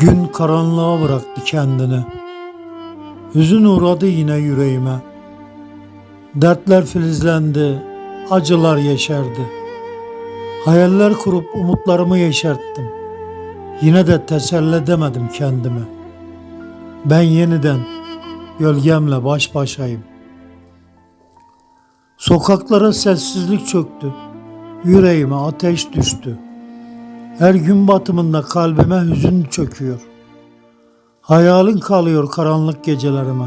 Gün karanlığa bıraktı kendini. Hüzün uğradı yine yüreğime. Dertler filizlendi, acılar yeşerdi. Hayaller kurup umutlarımı yeşerttim. Yine de teselli edemedim kendimi. Ben yeniden gölgemle baş başayım. Sokaklara sessizlik çöktü. Yüreğime ateş düştü. Her gün batımında kalbime hüzün çöküyor. Hayalin kalıyor karanlık gecelerime.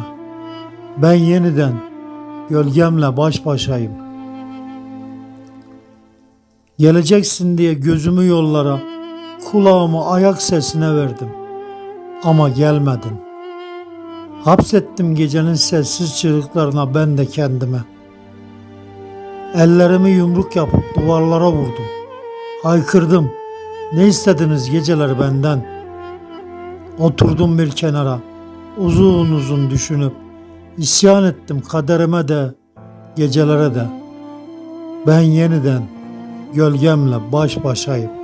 Ben yeniden gölgemle baş başayım. Geleceksin diye gözümü yollara, kulağımı ayak sesine verdim. Ama gelmedin. Hapsettim gecenin sessiz çığlıklarına ben de kendime. Ellerimi yumruk yapıp duvarlara vurdum. Haykırdım. Ne istediniz geceler benden? Oturdum bir kenara. Uzun uzun düşünüp isyan ettim kaderime de gecelere de. Ben yeniden gölgemle baş başayım.